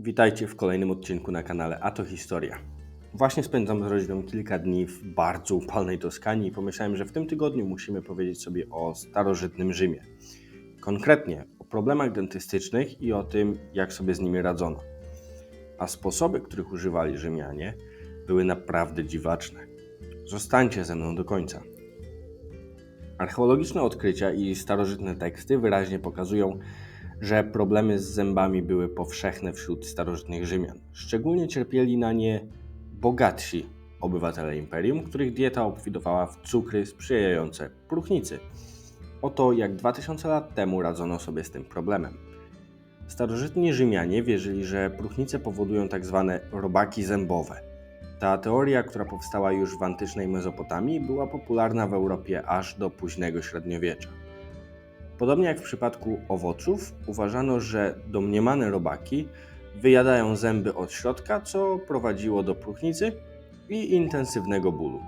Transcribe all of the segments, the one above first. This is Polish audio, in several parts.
Witajcie w kolejnym odcinku na kanale A to Historia. Właśnie spędzam z rodziną kilka dni w bardzo upalnej Toskanii i pomyślałem, że w tym tygodniu musimy powiedzieć sobie o starożytnym Rzymie. Konkretnie o problemach dentystycznych i o tym, jak sobie z nimi radzono. A sposoby, których używali Rzymianie, były naprawdę dziwaczne. Zostańcie ze mną do końca. Archeologiczne odkrycia i starożytne teksty wyraźnie pokazują, że problemy z zębami były powszechne wśród starożytnych Rzymian. Szczególnie cierpieli na nie bogatsi obywatele imperium, których dieta obfitowała w cukry sprzyjające próchnicy. Oto jak 2000 lat temu radzono sobie z tym problemem. Starożytni Rzymianie wierzyli, że próchnice powodują tzw. robaki zębowe. Ta teoria, która powstała już w antycznej Mezopotamii, była popularna w Europie aż do późnego średniowiecza. Podobnie jak w przypadku owoców, uważano, że domniemane robaki wyjadają zęby od środka, co prowadziło do próchnicy i intensywnego bólu.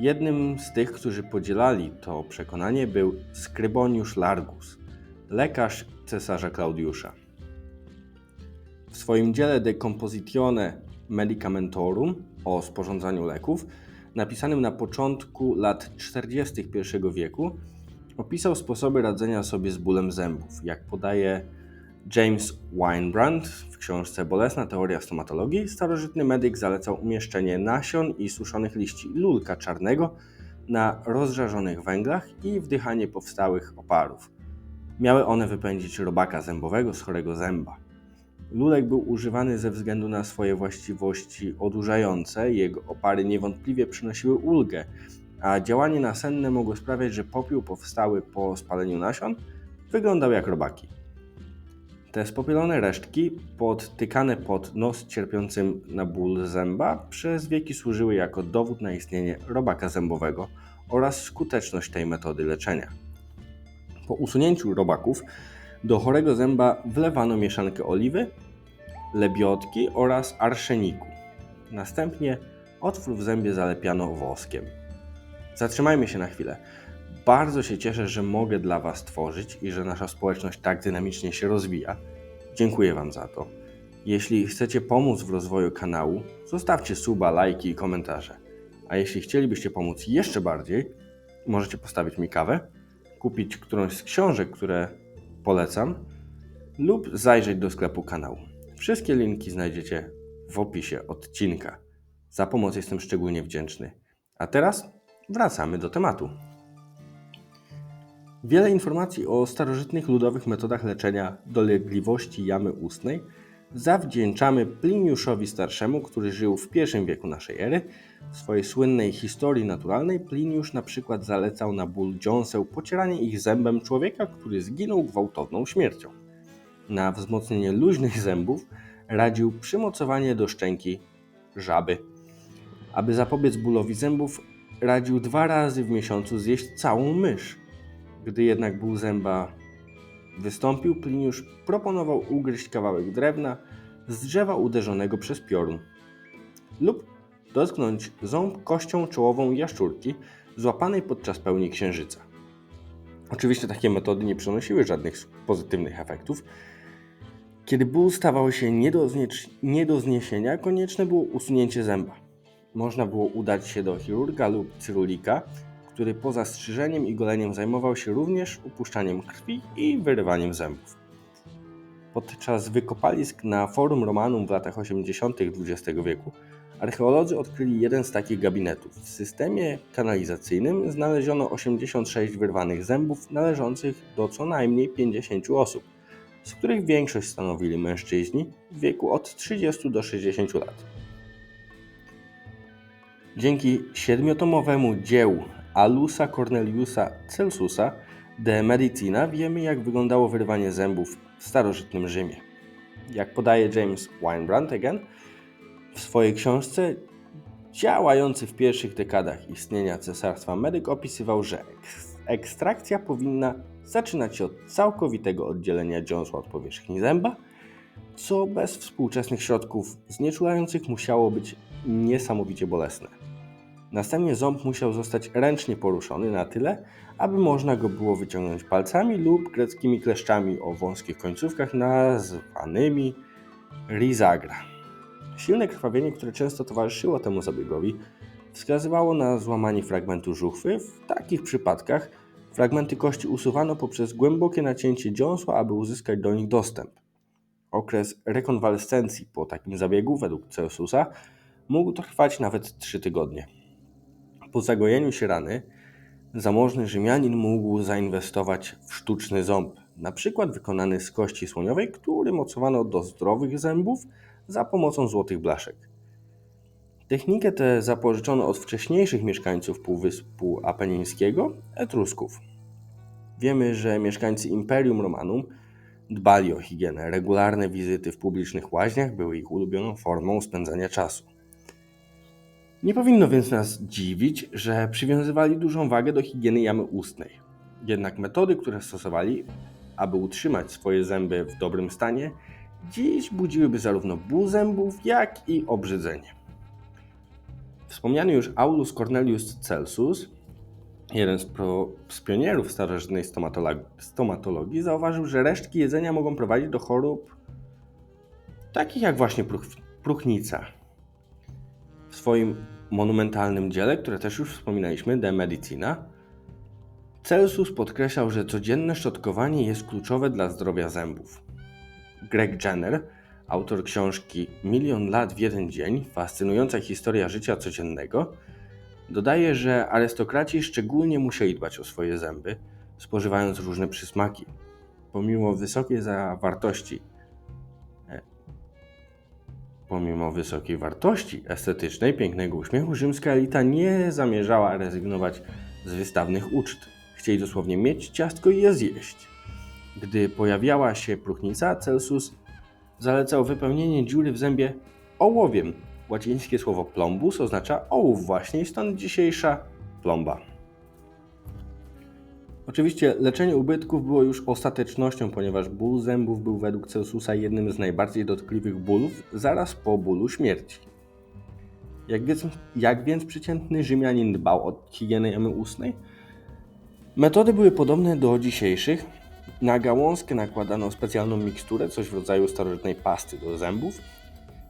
Jednym z tych, którzy podzielali to przekonanie, był Skryboniusz Largus, lekarz cesarza Klaudiusza. W swoim dziele De Compositione Medicamentorum o sporządzaniu leków, napisanym na początku lat 40. I wieku, opisał sposoby radzenia sobie z bólem zębów. Jak podaje James Weinbrand w książce Bolesna teoria stomatologii, starożytny medyk zalecał umieszczenie nasion i suszonych liści lulka czarnego na rozżarzonych węglach i wdychanie powstałych oparów. Miały one wypędzić robaka zębowego z chorego zęba. Lulek był używany ze względu na swoje właściwości odurzające, jego opary niewątpliwie przynosiły ulgę, a działanie nasenne mogło sprawiać, że popiół powstały po spaleniu nasion wyglądał jak robaki. Te spopielone resztki, podtykane pod nos cierpiącym na ból zęba, przez wieki służyły jako dowód na istnienie robaka zębowego oraz skuteczność tej metody leczenia. Po usunięciu robaków do chorego zęba wlewano mieszankę oliwy, lebiotki oraz arszeniku. Następnie otwór w zębie zalepiano woskiem. Zatrzymajmy się na chwilę. Bardzo się cieszę, że mogę dla Was tworzyć i że nasza społeczność tak dynamicznie się rozwija. Dziękuję Wam za to. Jeśli chcecie pomóc w rozwoju kanału, zostawcie suba, lajki i komentarze. A jeśli chcielibyście pomóc jeszcze bardziej, możecie postawić mi kawę, kupić którąś z książek, które polecam, lub zajrzeć do sklepu kanału. Wszystkie linki znajdziecie w opisie odcinka. Za pomoc jestem szczególnie wdzięczny. A teraz wracamy do tematu. Wiele informacji o starożytnych ludowych metodach leczenia dolegliwości jamy ustnej zawdzięczamy Pliniuszowi Starszemu, który żył w I wieku naszej ery. W swojej słynnej historii naturalnej Pliniusz na przykład zalecał na ból dziąseł pocieranie ich zębem człowieka, który zginął gwałtowną śmiercią. Na wzmocnienie luźnych zębów radził przymocowanie do szczęki żaby. Aby zapobiec bólowi zębów, radził dwa razy w miesiącu zjeść całą mysz. Gdy jednak ból zęba wystąpił, Pliniusz proponował ugryźć kawałek drewna z drzewa uderzonego przez piorun lub dotknąć ząb kością czołową jaszczurki złapanej podczas pełni księżyca. Oczywiście takie metody nie przynosiły żadnych pozytywnych efektów. Kiedy ból stawał się nie do, nie do zniesienia, konieczne było usunięcie zęba. Można było udać się do chirurga lub cyrulika, który poza strzyżeniem i goleniem zajmował się również upuszczaniem krwi i wyrywaniem zębów. Podczas wykopalisk na Forum Romanum w latach 80. XX wieku archeolodzy odkryli jeden z takich gabinetów. W systemie kanalizacyjnym znaleziono 86 wyrwanych zębów należących do co najmniej 50 osób, z których większość stanowili mężczyźni w wieku od 30 do 60 lat. Dzięki siedmiotomowemu dziełu Alusa Corneliusa Celsusa de Medicina wiemy, jak wyglądało wyrywanie zębów w starożytnym Rzymie. Jak podaje James Weinbrand again, w swojej książce działający w pierwszych dekadach istnienia cesarstwa medyk opisywał, że ekstrakcja powinna zaczynać się od całkowitego oddzielenia dziąsła od powierzchni zęba, co bez współczesnych środków znieczulających musiało być niesamowicie bolesne. Następnie ząb musiał zostać ręcznie poruszony na tyle, aby można go było wyciągnąć palcami lub greckimi kleszczami o wąskich końcówkach nazwanymi Rizagra. Silne krwawienie, które często towarzyszyło temu zabiegowi, wskazywało na złamanie fragmentu żuchwy. W takich przypadkach fragmenty kości usuwano poprzez głębokie nacięcie dziąsła, aby uzyskać do nich dostęp. Okres rekonwalescencji po takim zabiegu, według Celsusa, mógł trwać nawet 3 tygodnie. Po zagojeniu się rany, zamożny Rzymianin mógł zainwestować w sztuczny ząb, na przykład wykonany z kości słoniowej, który mocowano do zdrowych zębów za pomocą złotych blaszek. Technikę tę zapożyczono od wcześniejszych mieszkańców Półwyspu Apenińskiego, Etrusków. Wiemy, że mieszkańcy Imperium Romanum dbali o higienę. Regularne wizyty w publicznych łaźniach były ich ulubioną formą spędzania czasu. Nie powinno więc nas dziwić, że przywiązywali dużą wagę do higieny jamy ustnej. Jednak metody, które stosowali, aby utrzymać swoje zęby w dobrym stanie, dziś budziłyby zarówno ból zębów, jak i obrzydzenie. Wspomniany już Aulus Cornelius Celsus, jeden z, pro, z pionierów starożytnej stomatologii, stomatologii, zauważył, że resztki jedzenia mogą prowadzić do chorób takich jak właśnie próchnica. W swoim monumentalnym dziele, które też już wspominaliśmy, De Medicina, Celsus podkreślał, że codzienne szczotkowanie jest kluczowe dla zdrowia zębów. Greg Jenner, autor książki Milion lat w jeden dzień fascynująca historia życia codziennego, dodaje, że arystokraci szczególnie musieli dbać o swoje zęby, spożywając różne przysmaki. Pomimo wysokiej zawartości Pomimo wysokiej wartości estetycznej pięknego uśmiechu, rzymska elita nie zamierzała rezygnować z wystawnych uczt. Chcieli dosłownie mieć ciastko i je zjeść. Gdy pojawiała się próchnica, Celsus zalecał wypełnienie dziury w zębie ołowiem. Łacińskie słowo plombus oznacza ołów właśnie stąd dzisiejsza plomba. Oczywiście leczenie ubytków było już ostatecznością, ponieważ ból zębów był według Celsusa jednym z najbardziej dotkliwych bólów zaraz po bólu śmierci. Jak więc, jak więc przeciętny Rzymianin dbał o higienę jamy ustnej? Metody były podobne do dzisiejszych. Na gałązkę nakładano specjalną miksturę, coś w rodzaju starożytnej pasty do zębów.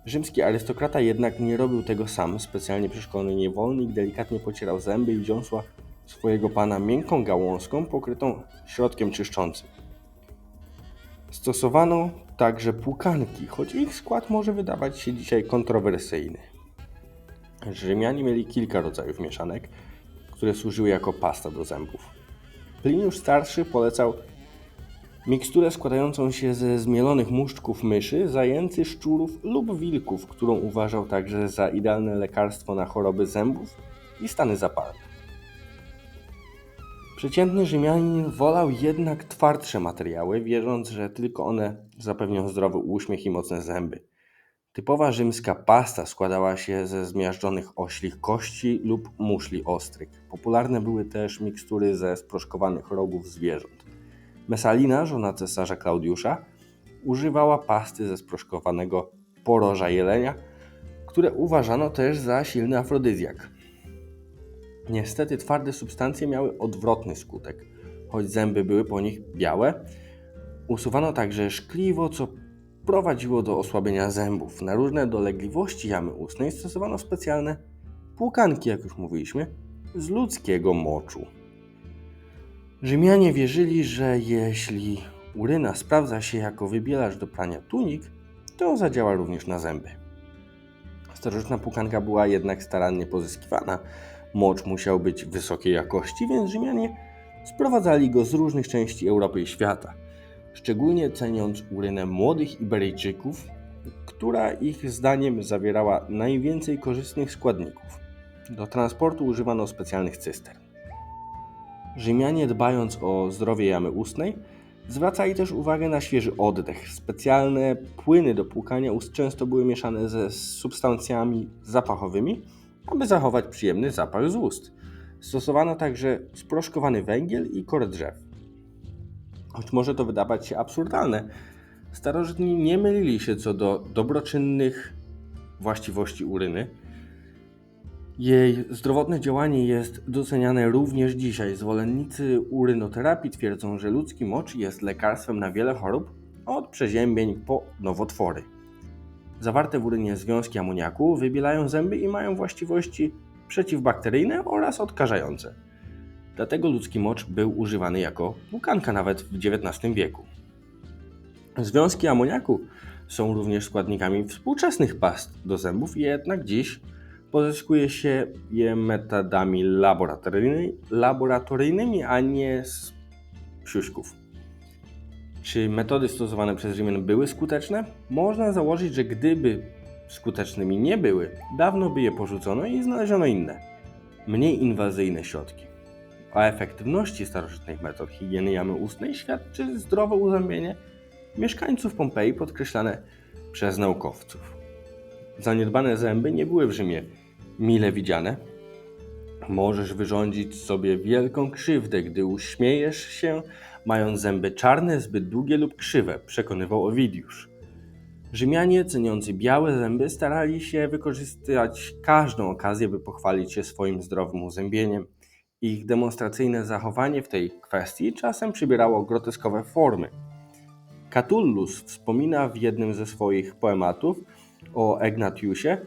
Rzymski arystokrata jednak nie robił tego sam. Specjalnie przeszkolony niewolnik delikatnie pocierał zęby i dziąsła swojego pana miękką gałązką pokrytą środkiem czyszczącym. Stosowano także płukanki, choć ich skład może wydawać się dzisiaj kontrowersyjny. Rzymianie mieli kilka rodzajów mieszanek, które służyły jako pasta do zębów. Pliniusz Starszy polecał miksturę składającą się ze zmielonych muszczków myszy, zajęcy, szczurów lub wilków, którą uważał także za idealne lekarstwo na choroby zębów i stany zapalne. Przeciętny Rzymianin wolał jednak twardsze materiały, wierząc, że tylko one zapewnią zdrowy uśmiech i mocne zęby. Typowa rzymska pasta składała się ze zmiażdżonych oślich kości lub muszli ostrych. Popularne były też mikstury ze sproszkowanych rogów zwierząt. Mesalina, żona cesarza Klaudiusza, używała pasty ze sproszkowanego poroża jelenia, które uważano też za silny afrodyzjak. Niestety twarde substancje miały odwrotny skutek. Choć zęby były po nich białe, usuwano także szkliwo, co prowadziło do osłabienia zębów. Na różne dolegliwości jamy ustnej stosowano specjalne płukanki, jak już mówiliśmy, z ludzkiego moczu. Rzymianie wierzyli, że jeśli uryna sprawdza się jako wybielacz do prania tunik, to zadziała również na zęby. Starożytna płukanka była jednak starannie pozyskiwana. Mocz musiał być wysokiej jakości, więc Rzymianie sprowadzali go z różnych części Europy i świata szczególnie ceniąc urynę młodych Iberyjczyków, która ich zdaniem zawierała najwięcej korzystnych składników. Do transportu używano specjalnych cystern. Rzymianie, dbając o zdrowie jamy ustnej, zwracali też uwagę na świeży oddech. Specjalne płyny do płukania ust często były mieszane ze substancjami zapachowymi, aby zachować przyjemny zapach z ust. Stosowano także sproszkowany węgiel i korę drzew. Choć może to wydawać się absurdalne, starożytni nie mylili się co do dobroczynnych właściwości uryny. Jej zdrowotne działanie jest doceniane również dzisiaj. Zwolennicy urynoterapii twierdzą, że ludzki mocz jest lekarstwem na wiele chorób, od przeziębień po nowotwory. Zawarte w urynie związki amoniaku wybielają zęby i mają właściwości przeciwbakteryjne oraz odkażające. Dlatego ludzki mocz był używany jako płukanka nawet w XIX wieku. Związki amoniaku są również składnikami współczesnych past do zębów, jednak dziś pozyskuje się je metodami laboratoryjnymi, laboratoryjnymi a nie z siuśków. Czy metody stosowane przez Rzymian były skuteczne? Można założyć, że gdyby skutecznymi nie były, dawno by je porzucono i znaleziono inne, mniej inwazyjne środki. O efektywności starożytnych metod higieny jamy ustnej świadczy zdrowe uzębienie mieszkańców Pompeji podkreślane przez naukowców. Zaniedbane zęby nie były w Rzymie mile widziane. Możesz wyrządzić sobie wielką krzywdę, gdy uśmiejesz się, mając zęby czarne, zbyt długie lub krzywe, przekonywał Ovidiusz. Rzymianie, ceniący białe zęby, starali się wykorzystać każdą okazję, by pochwalić się swoim zdrowym uzębieniem. Ich demonstracyjne zachowanie w tej kwestii czasem przybierało groteskowe formy. Catullus wspomina w jednym ze swoich poematów o Egnatiusie,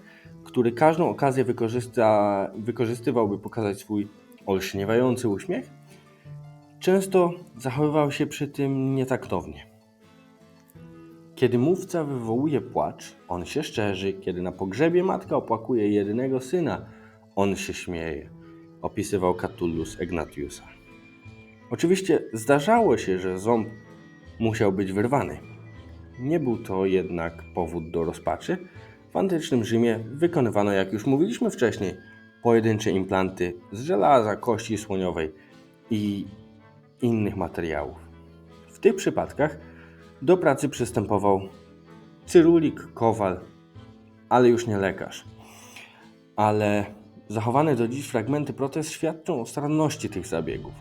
który każdą okazję wykorzystywał, by pokazać swój olśniewający uśmiech. Często zachowywał się przy tym nietaktownie. Kiedy mówca wywołuje płacz, on się szczerzy. Kiedy na pogrzebie matka opłakuje jedynego syna, on się śmieje. Opisywał Catullus Egnatiusa. Oczywiście zdarzało się, że ząb musiał być wyrwany. Nie był to jednak powód do rozpaczy. W antycznym Rzymie wykonywano, jak już mówiliśmy wcześniej, pojedyncze implanty z żelaza, kości słoniowej i innych materiałów. W tych przypadkach do pracy przystępował cyrulik, kowal, ale już nie lekarz. Ale zachowane do dziś fragmenty protez świadczą o staranności tych zabiegów.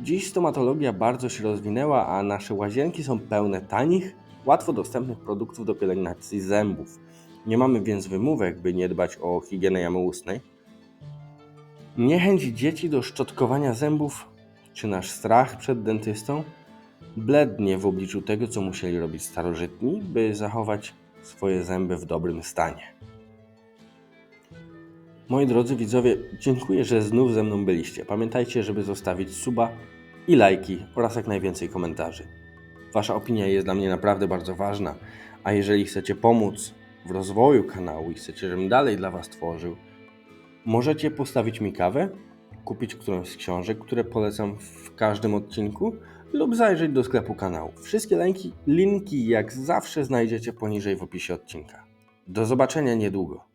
Dziś stomatologia bardzo się rozwinęła, a nasze łazienki są pełne tanich, łatwo dostępnych produktów do pielęgnacji zębów. Nie mamy więc wymówek, by nie dbać o higienę jamy ustnej. Niechęć dzieci do szczotkowania zębów, czy nasz strach przed dentystą, blednie w obliczu tego, co musieli robić starożytni, by zachować swoje zęby w dobrym stanie. Moi drodzy widzowie, dziękuję, że znów ze mną byliście. Pamiętajcie, żeby zostawić suba i lajki oraz jak najwięcej komentarzy. Wasza opinia jest dla mnie naprawdę bardzo ważna, a jeżeli chcecie pomóc w rozwoju kanału i chcecie, żebym dalej dla Was tworzył, możecie postawić mi kawę, kupić którąś z książek, które polecam w każdym odcinku, lub zajrzeć do sklepu kanału. Wszystkie linki, linki jak zawsze znajdziecie poniżej w opisie odcinka. Do zobaczenia niedługo.